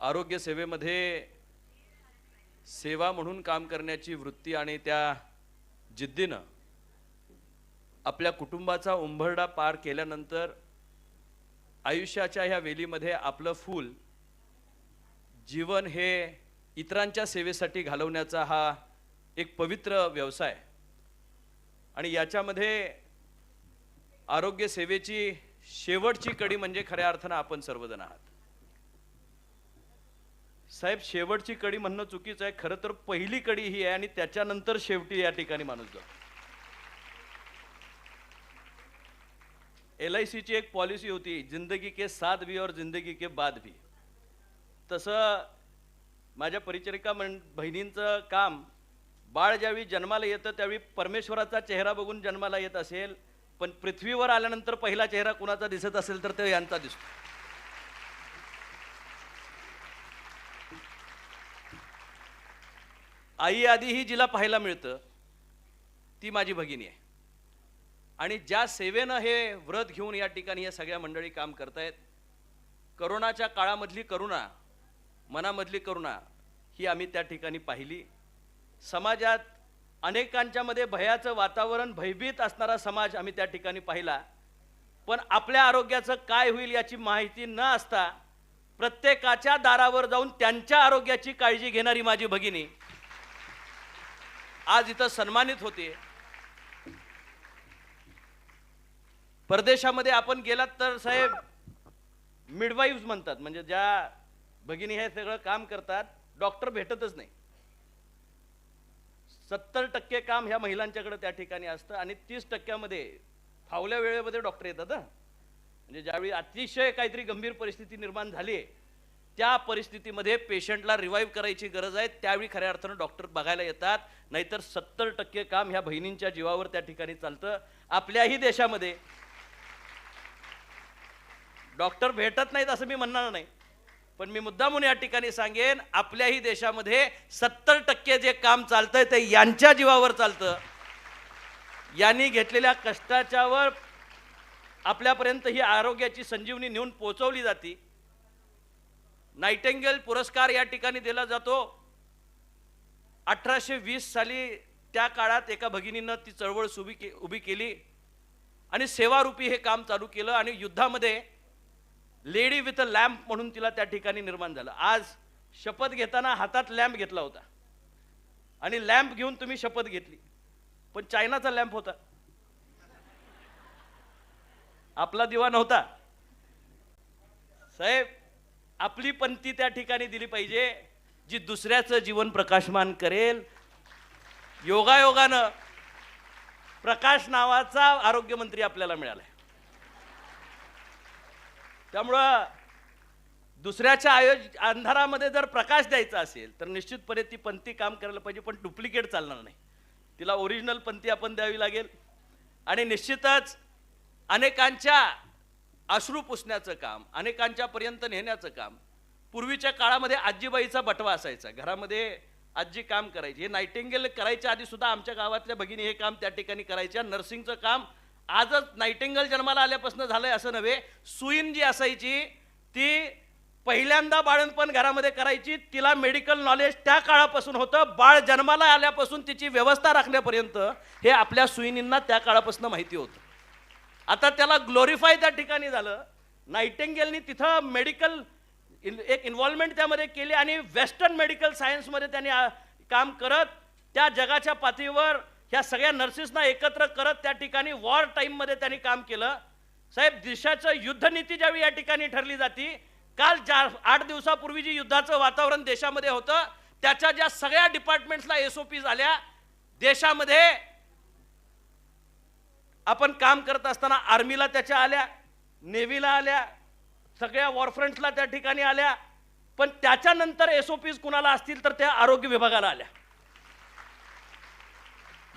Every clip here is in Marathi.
आरोग्य सेवेमध्ये सेवा म्हणून काम करण्याची वृत्ती आणि त्या जिद्दीनं आपल्या कुटुंबाचा उंबरडा पार केल्यानंतर आयुष्याच्या ह्या वेलीमध्ये आपलं फूल जीवन हे इतरांच्या सेवेसाठी घालवण्याचा हा एक पवित्र व्यवसाय. आणि याच्यामध्ये आरोग्य सेवेची शेवटची कडी म्हणजे खऱ्या अर्थानं आपण सर्वजण आहात. साहेब शेवटची कडी म्हणणं चुकीचं आहे. खरं तर पहिली कडी ही आहे आणि त्याच्यानंतर शेवटी या ठिकाणी माणूस जातो. एल आय सीची एक पॉलिसी होती जिंदगी के साथ भी और जिंदगी के बाद भी. तसं माझ्या परिचरिका म्हण बहिणींचं काम बाळ ज्यावेळी जन्माला येतं त्यावेळी परमेश्वराचा चेहरा बघून जन्माला येत असेल पण पृथ्वीवर आल्यानंतर पहिला चेहरा कुणाचा दिसत असेल तर तो यांचा दिसतो. आई आधीही जिला पाहायला मिळतं. ती माझी भगिनी आहे. आणि ज्या सेवेनं हे व्रत घेऊन या ठिकाणी या सगळ्या मंडळी काम करतायत करोनाच्या काळामधली करुणा मनामधली करुणा ही आम्ही त्या ठिकाणी पाहिली. समाजात अनेकांच्यामध्ये भयाचं वातावरण भयभीत असणारा समाज आम्ही त्या ठिकाणी पाहिला. पण आपल्या आरोग्याचं काय होईल याची माहिती न असता प्रत्येकाच्या दारावर जाऊन त्यांच्या आरोग्याची काळजी घेणारी माझी भगिनी आज इथं सन्मानित होते. परदेशामध्ये आपण गेलात तर साहेब मिडवाईव्स म्हणतात. म्हणजे ज्या भगिनी हे सगळं काम करतात डॉक्टर भेटतच नाही. सत्तर टक्के काम ह्या महिलांच्याकडे त्या ठिकाणी असतं आणि तीस टक्क्यामध्ये फावल्या वेळेमध्ये डॉक्टर येतात म्हणजे ज्यावेळी अतिशय काहीतरी गंभीर परिस्थिती निर्माण झाली आहे त्या परिस्थितीमध्ये पेशंटला रिवाईव्ह करायची गरज आहे. त्यावेळी खऱ्या अर्थानं डॉक्टर बघायला येतात. नाहीतर सत्तर टक्के काम ह्या बहिणींच्या जीवावर त्या ठिकाणी चालतं. आपल्याही देशामध्ये डॉक्टर भेटत नाहीत असं मी म्हणणार नाही. पण मी मुद्दामून या ठिकाणी सांगेन आपल्याही देशामध्ये सत्तर टक्के जे काम चालतंय ते यांच्या जीवावर चालतं. यांनी घेतलेल्या कष्टाच्यावर आपल्यापर्यंत ही आरोग्याची संजीवनी नेऊन पोचवली जाते. नाईटेंगेल पुरस्कार या ठिकाणी दिला जातो. अठराशे वीस साली त्या काळात एका भगिनीनं ती चळवळ सुबी के उभी केली आणि सेवारूपी हे काम चालू केलं आणि युद्धामध्ये लेडी विथ अ लॅम्प म्हणून तिला त्या ठिकाणी निर्माण झालं. आज शपथ घेताना हातात लॅम्प घेतला होता. आणि लॅम्प घेऊन तुम्ही शपथ घेतली. पण चायनाचा लॅम्प होता. आपला दिवा नव्हता. साहेब आपली पंक्ती त्या ठिकाणी दिली पाहिजे जी दुसऱ्याचं जीवन प्रकाशमान करेल. योगायोगानं प्रकाश नावाचा आरोग्यमंत्री आपल्याला मिळालाय. त्यामुळं दुसऱ्याच्या आयोज अंधारामध्ये जर प्रकाश द्यायचा असेल तर निश्चितपणे ती पंथी काम करायला पाहिजे पण डुप्लिकेट चालणार नाही. तिला ओरिजिनल पंथी आपण द्यावी लागेल. आणि निश्चितच अनेकांच्या अश्रू पुसण्याचं काम अनेकांच्या पर्यंत नेण्याचं काम पूर्वीच्या काळामध्ये आजीबाईचा बटवा असायचा. घरामध्ये आजी काम करायची. हे नायटिंगेल करायच्या आधी सुद्धा आमच्या गावातल्या भगिनी हे काम त्या ठिकाणी करायच्या. नर्सिंगचं काम आजच नायटिंगल जन्माला आल्यापासून झालंय असं नव्हे. सुईन जी असायची ती पहिल्यांदा बाळणपण घरामध्ये करायची. तिला मेडिकल नॉलेज त्या काळापासून होतं. बाळ जन्माला आल्यापासून तिची व्यवस्था राखण्यापर्यंत हे आपल्या सुईनींना त्या काळापासून माहिती होतं. आता त्याला ग्लोरीफाय त्या ठिकाणी झालं. नाईटेंगेलनी तिथं मेडिकल एक इन्व्हॉल्वमेंट त्यामध्ये केली आणि वेस्टर्न मेडिकल सायन्समध्ये त्यांनी काम करत त्या जगाच्या पातळीवर ह्या सगळ्या नर्सेसना एकत्र करत त्या ठिकाणी वॉर टाईममध्ये त्यांनी काम केलं. साहेब देशाचं युद्धनीती ज्यावेळी या ठिकाणी ठरली जाती काल ज्या आठ दिवसापूर्वी जी युद्धाचं वातावरण देशामध्ये होतं त्याच्या ज्या सगळ्या डिपार्टमेंट्सला एस ओ पी झाल्या देशामध्ये आपण काम करत असताना आर्मीला त्याच्या आल्या नेव्हीला आल्या सगळ्या वॉरफ्रंटला त्या ठिकाणी आल्या पण त्याच्यानंतर एस ओ पीज कुणाला असतील तर त्या आरोग्य विभागाला आल्या.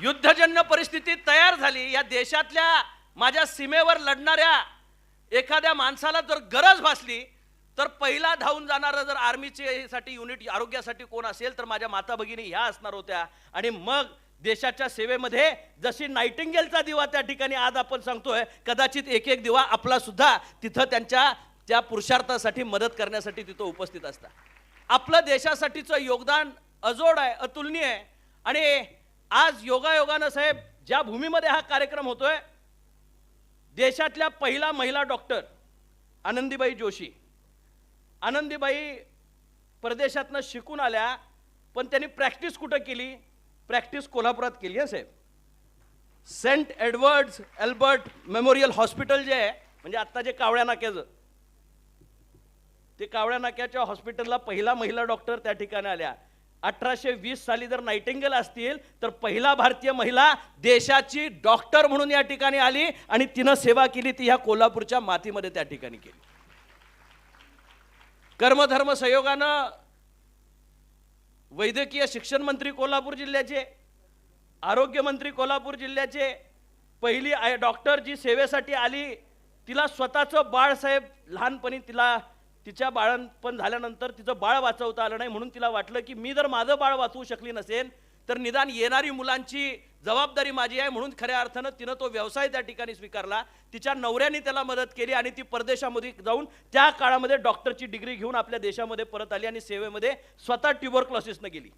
युद्धजन्य परिस्थिती तयार झाली. या देशातल्या माझ्या सीमेवर लढणाऱ्या एखाद्या माणसाला जर गरज भासली तर पहिला धावून जाणारं जर आर्मीचे साठी युनिट आरोग्यासाठी कोण असेल तर माझ्या माता भगिनी ह्या असणार होत्या. आणि मग देशाच्या सेवेमध्ये जशी नायटिंगेलचा दिवा त्या ठिकाणी आज आपण सांगतोय कदाचित एक एक दिवा आपला सुद्धा तिथं त्यांच्या त्या पुरुषार्थासाठी मदत करण्यासाठी तिथं उपस्थित असतात. आपलं देशासाठीचं योगदान अजोड आहे अतुलनीय आहे. आणि आज योगायोगानं साहेब ज्या भूमीमध्ये हा कार्यक्रम होतोय देशातल्या पहिला महिला डॉक्टर आनंदीबाई जोशी. आनंदीबाई परदेशातनं शिकून आल्या पण त्यांनी प्रॅक्टिस कुठं केली? प्रॅक्टिस कोल्हापुरात केली आहे साहेब Saint Edwards Albert Memorial hospital जे आहे म्हणजे आत्ता जे कावळ्या नाक्याचं. ते कावळ्या नाक्याच्या हॉस्पिटलला पहिला महिला डॉक्टर त्या ठिकाणी आल्या. अठराशे वीस साली जर नाईटिंगेल असतील तर पहिला भारतीय महिला देशाची डॉक्टर म्हणून या ठिकाणी आली आणि तिनं सेवा केली ती ह्या कोल्हापूरच्या मातीमध्ये त्या ठिकाणी केली. कर्मधर्म संयोगानं वैद्यकीय शिक्षण मंत्री कोल्हापूर जिल्ह्याचे आरोग्यमंत्री कोल्हापूर जिल्ह्याचे पहिली आय डॉक्टर जी सेवेसाठी आली तिला स्वतःचं बाळसाहेब लहानपणी तिला तिच्या बाळणपण झाल्यानंतर तिचं बाळ वाचवता आलं नाही म्हणून तिला वाटलं की मी जर माझं बाळ वाचवू शकली नसेल तर निदान येणारी मुलांची जबाबदारी माझी आहे म्हणून खऱ्या अर्थानं तिनं तो व्यवसाय त्या ठिकाणी स्वीकारला. तिच्या नवऱ्याने त्याला मदत केली आणि ती परदेशामध्ये जाऊन त्या काळामध्ये डॉक्टरची डिग्री घेऊन आपल्या देशामध्ये परत आली आणि सेवेमध्ये स्वतः ट्युबरक्लॉसिसनं गेली.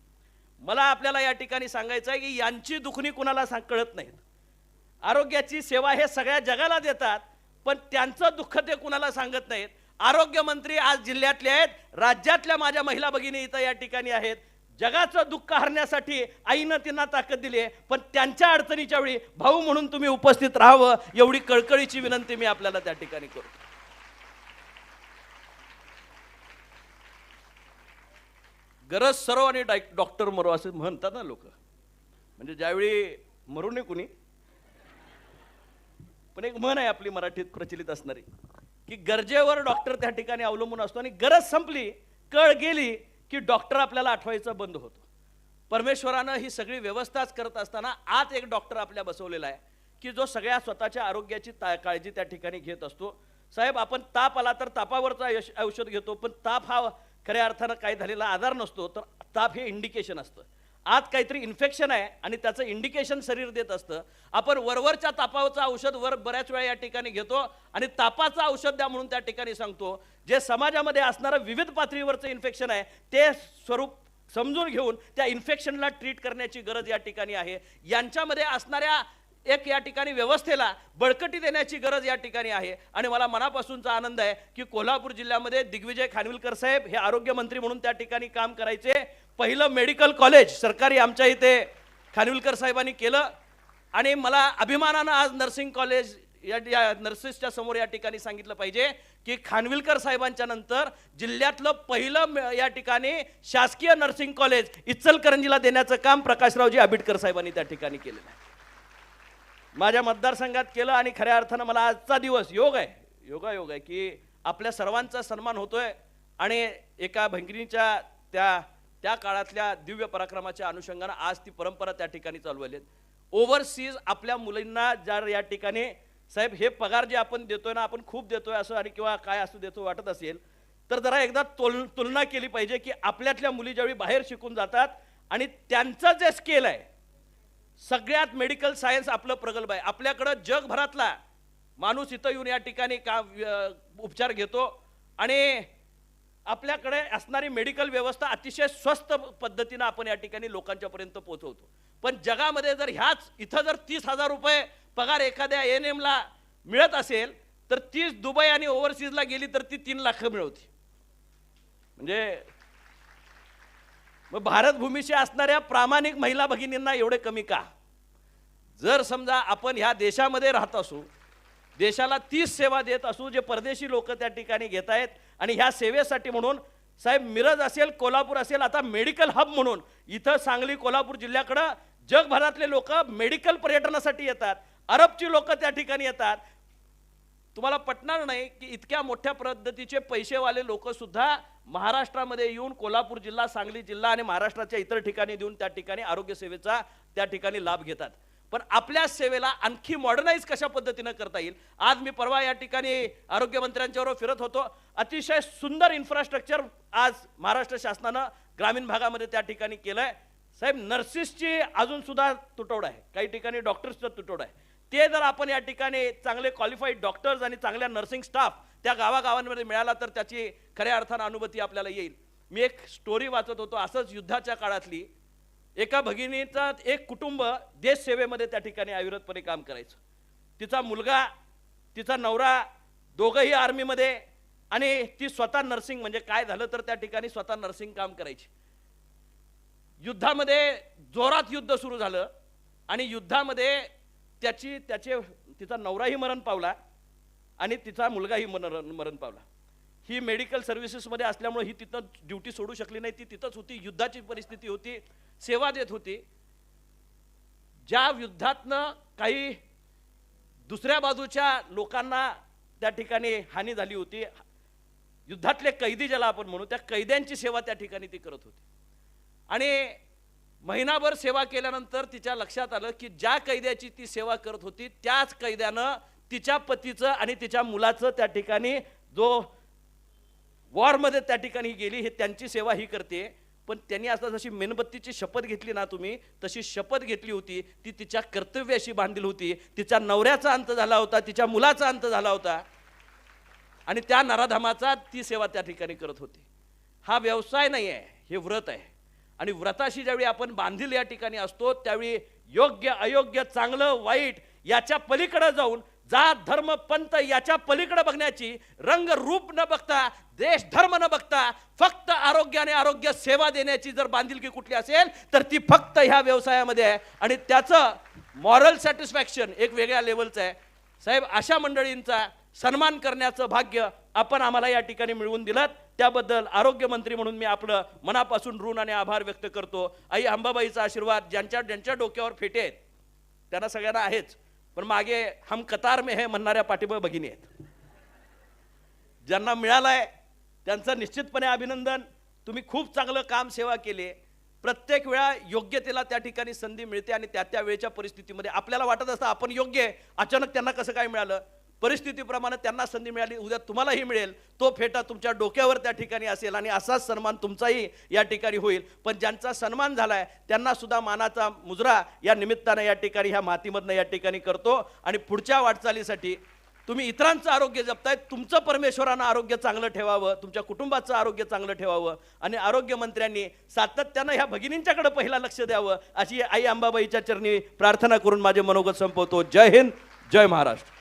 मला आपल्याला या ठिकाणी सांगायचं आहे की यांची दुखणी कुणाला सांग कळत नाहीत. आरोग्याची सेवा हे सगळ्या जगाला देतात पण त्यांचं दुःख ते कुणाला सांगत नाहीत. आरोग्यमंत्री आज जिल्ह्यातले आहेत राज्यातल्या माझ्या महिला भगिनी इथं या ठिकाणी आहेत. जगाचं दुःख हरण्यासाठी आईनं त्यांना ताकद दिली आहे पण त्यांच्या अडचणीच्या वेळी भाऊ म्हणून तुम्ही उपस्थित राहावं एवढी कळकळीची विनंती मी आपल्याला त्या ठिकाणी करतो. गरज सर्व आणि डाय- डॉक्टर मरो असं म्हणतात ना लोक. म्हणजे ज्यावेळी मरू नये कुणी पण एक म्हण आहे आपली मराठीत प्रचलित असणारी की गरजेवर डॉक्टर त्या ठिकाणी अवलंबून असतो आणि गरज संपली कळ गेली की डॉक्टर आपल्याला आठवायचं बंद होतं. परमेश्वरानं ही सगळी व्यवस्थाच करत असताना आत एक डॉक्टर आपल्या बसवलेला आहे की जो सगळ्या स्वतःच्या आरोग्याची ता काळजी त्या ठिकाणी घेत असतो. साहेब आपण ताप आला तर तापावरचा यश औषध घेतो पण ताप हा खऱ्या अर्थानं काही झालेला आधार नसतो तर ताप हे इंडिकेशन असतं. आत काहीतरी इन्फेक्शन आहे आणि त्याचं इंडिकेशन शरीर देत असतं. आपण वरवरच्या तापावरचं औषध वर बऱ्याच वेळा या ठिकाणी घेतो आणि तापाचं औषध द्या म्हणून त्या ठिकाणी सांगतो. जे समाजामध्ये असणारं विविध पातळीवरचं इन्फेक्शन आहे ते स्वरूप समजून घेऊन त्या इन्फेक्शनला ट्रीट करण्याची गरज या ठिकाणी आहे. यांच्यामध्ये असणाऱ्या एक या ठिकाणी व्यवस्थेला बळकटी देण्याची गरज या ठिकाणी आहे. आणि मला मनापासूनचा आनंद आहे की कोल्हापूर जिल्ह्यामध्ये दिग्विजय खानविलकर साहेब हे आरोग्यमंत्री म्हणून त्या ठिकाणी काम करायचे. पहिलं मेडिकल कॉलेज सरकारी आमच्या इथे खानविलकर साहेबांनी केलं. आणि मला अभिमानानं आज नर्सिंग कॉलेज या या नर्सेसच्या समोर या ठिकाणी सांगितलं पाहिजे की खानविलकर साहेबांच्या नंतर जिल्ह्यातलं पहिलं या ठिकाणी शासकीय नर्सिंग कॉलेज इचलकरंजीला देण्याचं काम प्रकाशरावजी आंबेडकर साहेबांनी त्या ठिकाणी केलेलं आहे. माझ्या मतदारसंघात केलं आणि खऱ्या अर्थानं मला आजचा दिवस योग आहे. योगा योग आहे की आपल्या सर्वांचा सन्मान होतोय आणि एका भगिनीच्या त्या त्या काळातल्या दिव्य पराक्रमाच्या अनुषंगानं आज ती परंपरा त्या ठिकाणी चालवली ओव्हरसीज आपल्या मुलींना जर या ठिकाणी साहेब हे पगार जे आपण देतोय ना आपण खूप देतोय असं आणि किंवा काय असं देतो वाटत असेल तर जरा एकदा तुल तुलना केली पाहिजे की आपल्यातल्या मुली ज्यावेळी बाहेर शिकून जातात आणि त्यांचं जे स्केल आहे सगळ्यात मेडिकल सायन्स आपलं प्रगल्भ आहे. आपल्याकडं जगभरातला माणूस इथं येऊन या ठिकाणी का उपचार घेतो आणि आपल्याकडे असणारी मेडिकल व्यवस्था अतिशय स्वस्त पद्धतीनं आपण या ठिकाणी लोकांच्यापर्यंत पोहोचवतो. पण जगामध्ये जर ह्याच इथं जर तीस हजार रुपये पगार एखाद्या एन एमला मिळत असेल तर तीच दुबई आणि ओव्हरसीजला गेली तर ती तीन लाख मिळवते. म्हणजे मग भारतभूमीशी असणाऱ्या प्रामाणिक महिला भगिनींना एवढे कमी का? जर समजा आपण ह्या देशामध्ये राहत असू देशाला तीच सेवा देत असू जे परदेशी लोक त्या ठिकाणी घेत आहेत आणि ह्या सेवेसाठी म्हणून साहेब मिरज असेल कोल्हापूर असेल आता मेडिकल हब म्हणून इथं सांगली कोल्हापूर जिल्ह्याकडं जगभरातले लोक मेडिकल पर्यटनासाठी येतात अरबची लोक त्या ठिकाणी येतात. तुम्हाला पटणार नाही की इतक्या मोठ्या पद्धतीचे पैसेवाले लोक सुद्धा महाराष्ट्रामध्ये येऊन कोल्हापूर जिल्हा सांगली जिल्हा आणि महाराष्ट्राच्या इतर ठिकाणी देऊन त्या ठिकाणी आरोग्य सेवेचा त्या ठिकाणी लाभ घेतात. पण आपल्या सेवेला आणखी मॉडर्नाईज कशा पद्धतीनं करता येईल? आज मी परवा या ठिकाणी आरोग्यमंत्र्यांच्याबरोबर फिरत होतो. अतिशय सुंदर इन्फ्रास्ट्रक्चर आज महाराष्ट्र शासनानं ग्रामीण भागामध्ये त्या ठिकाणी केलं आहे साहेब नर्सेसची अजून सुद्धा तुटवडा आहे. काही ठिकाणी डॉक्टर्सचा तुटवडा आहे. ते जर आपण या ठिकाणी चांगले क्वालिफाईड डॉक्टर्स आणि चांगल्या नर्सिंग स्टाफ त्या गावागावांमध्ये मिळाला तर त्याची खऱ्या अर्थानं अनुभूती आपल्याला येईल. मी एक स्टोरी वाचत होतो. असंच युद्धाच्या काळातली एका भगिनीचा एक कुटुंब देशसेवेमध्ये त्या ठिकाणी अविरतपणे काम करायचं. तिचा मुलगा तिचा नवरा दोघंही आर्मीमध्ये आणि ती स्वतः नर्सिंग म्हणजे काय झालं तर त्या ठिकाणी स्वतः नर्सिंग काम करायची. युद्धामध्ये जोरात युद्ध सुरू झालं आणि युद्धामध्ये त्याची त्याचे तिचा नवराही मरण पावला आणि तिचा मुलगाही मरण मरण पावला. ही मेडिकल सर्व्हिसेसमध्ये असल्यामुळे ही तिथं ड्युटी सोडू शकली नाही. ती तिथंच होती. युद्धाची परिस्थिती होती. सेवा देत होती. ज्या युद्धातनं काही दुसऱ्या बाजूच्या लोकांना त्या ठिकाणी हानी झाली होती युद्धातले कैदी ज्याला आपण म्हणू त्या कैद्यांची सेवा त्या ठिकाणी ती करत होती. आणि महिनाभर सेवा केल्यानंतर तिच्या लक्षात आलं की ज्या कैद्याची ती सेवा करत होती त्याच कैद्यानं तिच्या पतीचं आणि तिच्या मुलाचं त्या ठिकाणी जो वॉरमध्ये त्या ठिकाणी गेली हे त्यांची सेवा ही करते. पण त्यांनी आता जशी मेणबत्तीची शपथ घेतली ना तुम्ही तशी शपथ घेतली होती ती तिच्या कर्तव्याशी बांधली होती. तिच्या नवऱ्याचा अंत झाला होता तिच्या मुलाचा अंत झाला होता. आणि त्या नराधामाचा ती सेवा त्या ठिकाणी करत होती. हा व्यवसाय नाही आहे हे व्रत आहे. आणि व्रताशी ज्यावेळी आपण बांधील या ठिकाणी असतो त्यावेळी योग्य अयोग्य चांगलं वाईट याच्या पलीकडे जाऊन जात धर्म पंत याच्या पलीकडे बघण्याची रंग रूप न बघता देश धर्म न बघता आरोग्याने आरोग्य सेवा देण्याची जर बांधिलकी कुठली असेल तर ती फक्त ह्या व्यवसायामध्ये आहे. आणि त्याचं मॉरल सॅटिस्फॅक्शन एक वेगळ्या लेवलचं आहे. साहेब अशा मंडळींचा सन्मान करण्याचं भाग्य आपण आम्हाला या ठिकाणी मिळवून दिलं त्याबद्दल आरोग्यमंत्री म्हणून मी आपलं मनापासून ऋण आणि आभार व्यक्त करतो. आई अंबाबाईचा आशीर्वाद ज्यांच्या ज्यांच्या डोक्यावर फेटे आहेत त्यांना सगळ्यांना आहेच. पण मागे हम कतार में हे म्हणणाऱ्या पाठिंबा भगिनी आहेत. ज्यांना मिळालाय त्यांचं निश्चितपणे अभिनंदन. तुम्ही खूप चांगलं काम सेवा केली प्रत्येक वेळा योग्यतेला त्या ठिकाणी संधी मिळते आणि त्या त्या वेळेच्या परिस्थितीमध्ये आपल्याला वाटत असतं आपण योग्य आहे. अचानक त्यांना कसं काय मिळालं? परिस्थितीप्रमाणे त्यांना संधी मिळाली उद्या तुम्हालाही मिळेल. तो फेटा तुमच्या डोक्यावर त्या ठिकाणी असेल आणि असाच सन्मान तुमचाही या ठिकाणी होईल. पण ज्यांचा सन्मान झालाय त्यांना सुद्धा मानाचा मुजरा या निमित्तानं या ठिकाणी ह्या मातीमधनं या ठिकाणी करतो. आणि पुढच्या वाटचालीसाठी तुम्ही इतरांचं आरोग्य जपताय तुमचं परमेश्वरानं आरोग्य चांगलं ठेवावं तुमच्या कुटुंबाचं आरोग्य चांगलं ठेवावं आणि आरोग्यमंत्र्यांनी सातत्यानं ह्या भगिनींच्याकडे पहिला लक्ष द्यावं अशी आई अंबाबाईच्या चरणी प्रार्थना करून माझे मनोगत संपवतो. जय हिंद जय महाराष्ट्र.